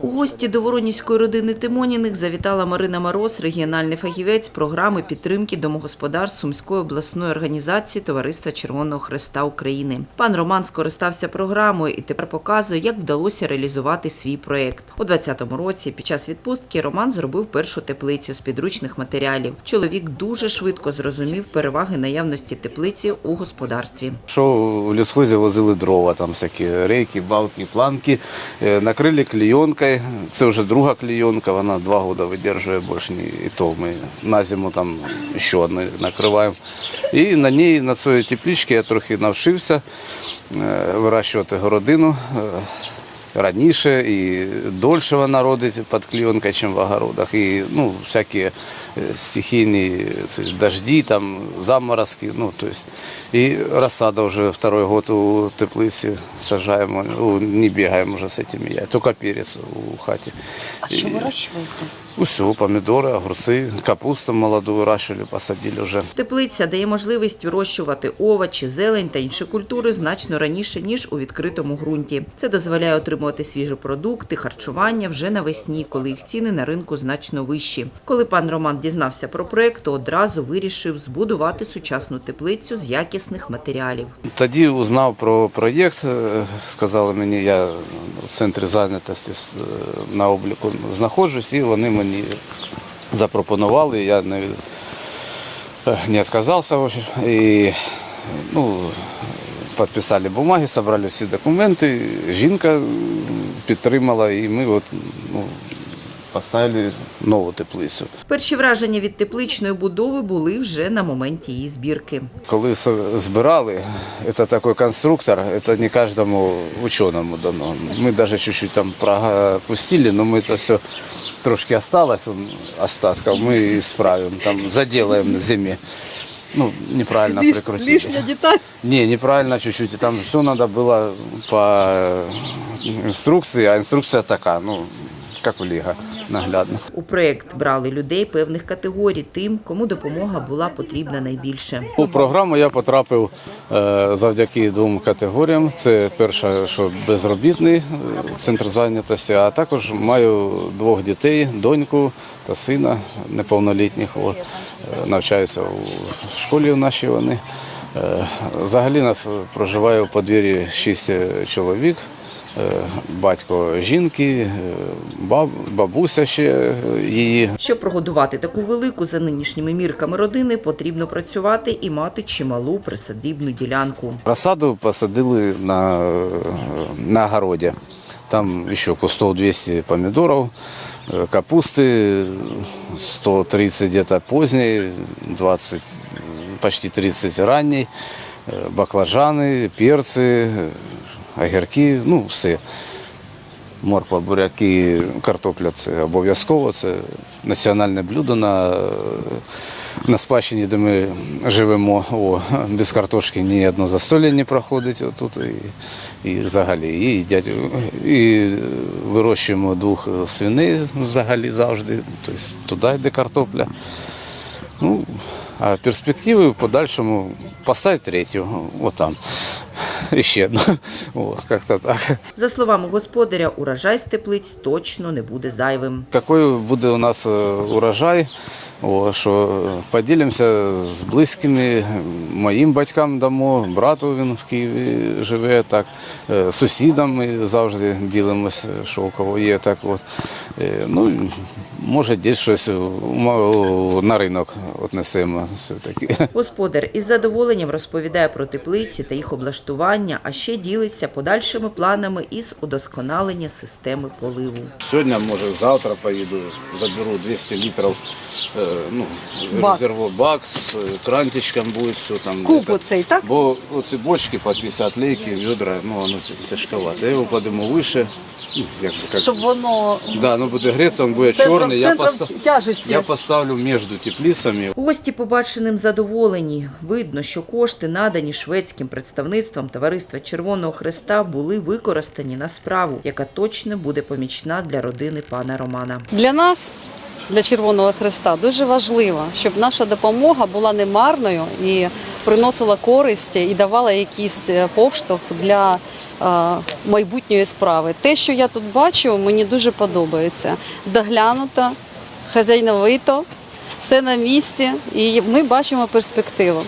У гості до Воронівської родини Тимоніних завітала Марина Мороз, регіональний фахівець програми підтримки домогосподарств Сумської обласної організації Товариства Червоного Хреста України. Пан Роман скористався програмою і тепер показує, як вдалося реалізувати свій проєкт. У 2020 році під час відпустки Роман зробив першу теплицю з підручних матеріалів. Чоловік дуже швидко зрозумів переваги наявності теплиці у господарстві. Що в лісхозі возили дрова, там всякі рейки, балки, планки, е, накрили клейонкою. Це вже друга клійонка, вона два роки видержує більше, і то ми на зиму там ще одну накриваємо. І на ній, на своїй тепличці я трохи навчився е, вирощувати городину. Раніше і дольше вона родить під кліонка, ніж в огородах. І ну, всякі е, стихійні це, дожді, там, заморозки. Ну, то есть, і розсада вже второй год у теплиці сажаємо, ну, не бігаємо вже з цими. Тільки перець у хаті. А що вирощуєте? Усе, помідори, огурці, капусту молоду вирощували, посадили вже. Теплиця дає можливість вирощувати овочі, зелень та інші культури значно раніше, ніж у відкритому ґрунті. Це дозволяє отримувати свіжі продукти, харчування вже навесні, коли їх ціни на ринку значно вищі. Коли пан Роман дізнався про проект, то одразу вирішив збудувати сучасну теплицю з якісних матеріалів. Тоді узнав про проєкт, е, сказали мені, я в центрі зайнятості е, на обліку знаходжусь, і вони мені запропонували, я не, е, не відказався. І ну, підписали бумаги, зібрали всі документи, жінка підтримала, і ми от, ну, поставили нову теплицю. Перші враження від тепличної будови були вже на моменті її збірки. Коли збирали, це такий конструктор, це не кожному ученому дано. Ми навіть чуть-чуть там пропустили, але ми це все трошки осталось, он, остатков, ми і справимо, там заділаємо в зимі. Ну, неправильно прикрутили. Лишня деталь. Не, неправильно чуть-чуть. Там все надо было по інструкції, а інструкція така, ну, як у Ліга, наглядно. У проєкт брали людей певних категорій тим, кому допомога була потрібна найбільше. У програму я потрапив е, завдяки двом категоріям. Це перша, що безробітний е, центр зайнятості, а також маю двох дітей, доньку та сина неповнолітніх. Е, навчаються у школі в нашій вони. Взагалі нас проживає у подвір'ї шість чоловік. Е, Батько жінки, е, баб- бабуся ще е, її Щоб прогодувати таку велику за нинішніми мірками родини, потрібно працювати і мати чималу присадибну ділянку. Розсаду посадили на, на огороде. Там еще кустов 200 помидоров, э, капусты 130 где-то поздней, 20, почти 30 ранней, э, баклажаны, перцы, э, огірки, ну все. Морква, буряки, картопля це обов'язково. Це національне блюдо на, на спадщині, де ми живемо. О, без картошки ні одно застолля не проходить отут. І, і взагалі і їдять. І вирощуємо двох свиней взагалі завжди. Тобто туди йде картопля. Ну, а перспективи в подальшому поставити третю, отам. Ще одна. О, як-то так. За словами господаря, урожай з теплиць точно не буде зайвим. Який буде у нас е, урожай, о, що поділимося з близькими, моїм батькам дамо, брату він в Києві живе, так, е, сусідам ми завжди ділимося, що у кого є. Так, от. Е, Ну, може, десь щось на ринок отнесемо. Все-таки. Господар із задоволенням розповідає про теплиці та їх облаштування, а ще ділиться подальшими планами із удосконалення системи поливу. Сьогодні, може, завтра поїду, заберу 200 літрів е, ну, Бак. резервобак з е, крантичком буде все там. Куб де-то. оцей, так? Бо оці бочки по 50 лейки, відра, ну воно тяжковато. Я його подиму вище, ну, як, би, як, Щоб воно да, ну буде грітися, він буде центром, чорний. Я, центром постав... тяжесті. я поставлю між теплицями. Гості побаченим задоволені. Видно, що кошти, надані шведським представництвом Товариства Червоного Хреста, були використані на справу, яка точно буде помічна для родини пана Романа. Для нас для Червоного Христа дуже важливо, щоб наша допомога була не марною і приносила користь і давала якийсь е, поштовх для е, майбутньої справи. Те, що я тут бачу, мені дуже подобається. Доглянуто, хазяйновито, все на місці, і ми бачимо перспективу.